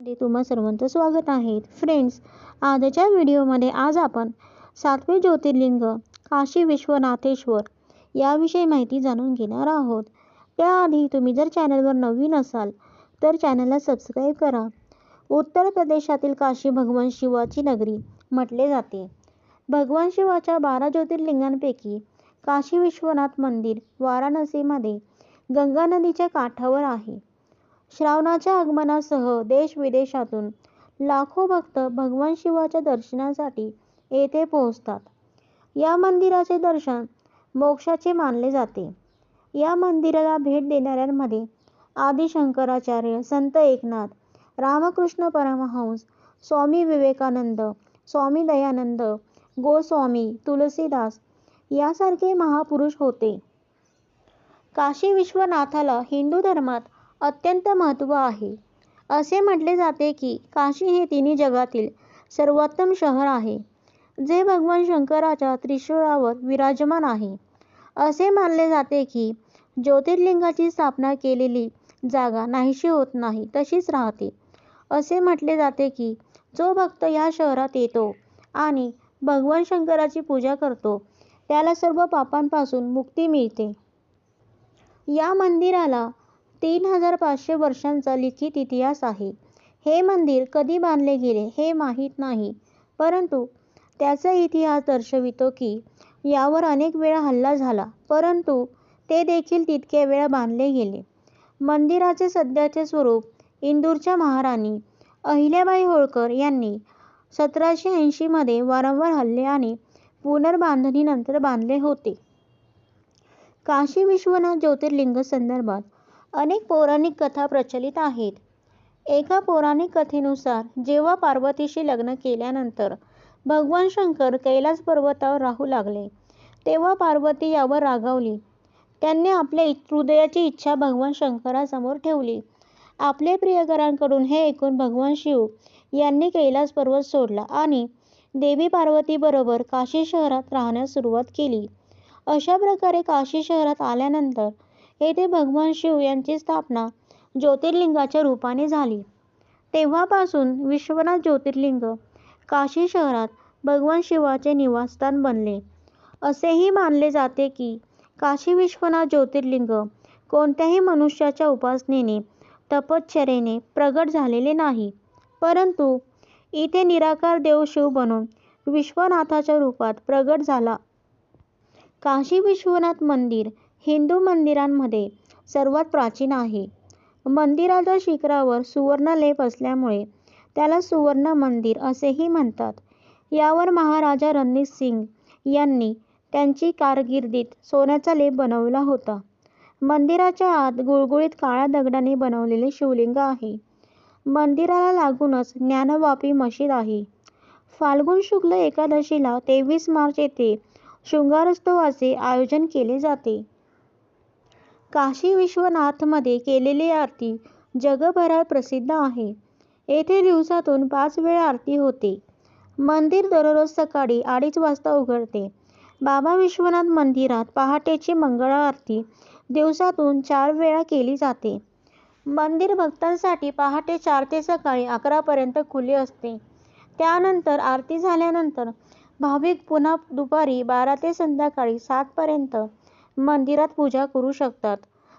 मध्ये तुम्हा सर्वांचं स्वागत आहे. फ्रेंड्स आजच्या व्हिडिओमध्ये आज आपण सातवे ज्योतिर्लिंग काशी विश्वनाथेश्वर याविषयी माहिती जाणून घेणार आहोत. त्याआधी तुम्ही जर चॅनलवर नवीन असाल तर चॅनलला सबस्क्राईब करा. उत्तर प्रदेशातील काशी भगवान शिवाची नगरी म्हटले जाते. भगवान शिवाच्या बारा ज्योतिर्लिंगांपैकी काशी विश्वनाथ मंदिर वाराणसीमध्ये गंगा नदीच्या काठावर आहे. श्रावणाच्या आगमनासह देश-विदेशातून लाखो भक्त भगवान शिवाच्या दर्शनासाठी येथे पोहोचतात. या मंदिराचे दर्शन मोक्षाचे मानले जाते. या मंदिराला भेट देणाऱ्यांमध्ये आदी शंकराचार्य, संत एकनाथ, रामकृष्ण परमहंस, स्वामी विवेकानंद, स्वामी दयानंद, गोस्वामी तुलसीदास यासारखे महापुरुष होते. काशी विश्वनाथाला हिंदू धर्मात अत्यंत महत्त्व आहे. असे म्हटले जाते की काशी हे तिन्ही जगातील सर्वोत्तम शहर आहे, जे भगवान शंकराच्या त्रिशूळावर विराजमान आहे. असे मानले जाते की ज्योतिर्लिंगाची स्थापना केलेली जागा नाहीशी होत नाही, तशीच राहते. असे म्हटले जाते की जो भक्त या शहरात येतो आणि भगवान शंकराची पूजा करतो, त्याला सर्व पापांपासून मुक्ती मिळते. या मंदिराला तीन हजार पाचशे वर्षांचा लिखित इतिहास आहे. हे मंदिर कधी बांधले गेले हे माहीत नाही, परंतु त्याचा इतिहास दर्शवितो की यावर अनेक वेळा हल्ला झाला, परंतु ते देखील तितक्या वेळा बांधले गेले. मंदिराचे सध्याचे स्वरूप इंदूरच्या महाराणी अहिल्याबाई होळकर यांनी सतराशे ऐंशीमध्ये वारंवार हल्ले आणि पुनर्बांधणीनंतर बांधले होते. काशी विश्वनाथ ज्योतिर्लिंग संदर्भात अनेक पौराणिक कथा प्रचलित आहेत. एका पौराणिक कथेनुसार जेव्हा पार्वतीशी लग्न केल्यानंतर भगवान शंकर कैलास पर्वतावर राहू लागले, तेव्हा पार्वती यावर रागावली. त्यांनी आपल्या हृदयाची इच्छा भगवान शंकरासमोर ठेवली. आपले प्रियकरांकडून हे ऐकून भगवान शिव यांनी कैलास पर्वत सोडला आणि देवी पार्वतीबरोबर काशी शहरात राहण्यास सुरुवात केली. अशा प्रकारे काशी शहरात आल्यानंतर येथे भगवान शिव यांची स्थापना ज्योतिर्लिंगाच्या रूपाने झाली. तेव्हापासून विश्वनाथ ज्योतिर्लिंग काशी शहरात भगवान शिवाचे निवासस्थान बनले. असेही मानले जाते की काशी विश्वनाथ ज्योतिर्लिंग कोणत्याही मनुष्याच्या उपासनेने, तपश्चर्येने प्रगट झालेले नाही, परंतु इथे निराकार देव शिव बनून विश्वनाथाच्या रूपात प्रगट झाला. काशी विश्वनाथ मंदिर हिंदू मंदिरांमध्ये सर्वात प्राचीन आहे. मंदिराच्या शिखरावर सुवर्णलेप असल्यामुळे त्याला सुवर्ण मंदिर असेही म्हणतात. यावर महाराजा रणजित सिंग यांनी त्यांची कारकिर्दीत सोन्याचा लेप बनवला होता. मंदिराच्या आत गुळगुळीत काळ्या दगडाने बनवलेले शिवलिंग आहे. मंदिराला लागूनच ज्ञानवापी मशीद आहे. फाल्गुन शुक्ल एकादशीला तेवीस मार्च येथे शृंगारोत्सवाचे आयोजन केले जाते. काशी विश्वनाथमध्ये केलेली आरती जगभरात प्रसिद्ध आहे. येथे दिवसातून पाच वेळा आरती होते. मंदिर दररोज सकाळी अडीच वाजता उघडते. बाबा विश्वनाथ मंदिरात पहाटेची मंगळाआरती दिवसातून चार वेळा केली जाते. मंदिर भक्तांसाठी पहाटे चार ते सकाळी अकरापर्यंत खुले असते. त्यानंतर आरती झाल्यानंतर भाविक पुन्हा दुपारी बारा ते संध्याकाळी सातपर्यंत मंदिरात पूजा करू शकतात.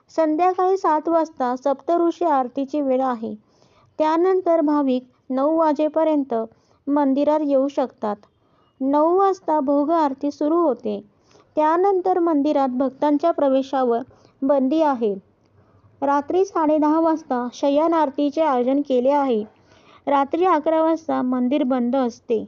संध्याकाळी सात वाजता सप्तऋषी आरतीची वेळ आहे. त्यानंतर भाविक नऊ वाजेपर्यंत मंदिरात येऊ शकतात. नऊ वाजता भोग आरती सुरू होते. त्यानंतर मंदिरात भक्तांच्या प्रवेशावर बंदी आहे. रात्री साडेदहा वाजता शयन आरतीचे आयोजन केले आहे. रात्री अकरा वाजता मंदिर बंद असते.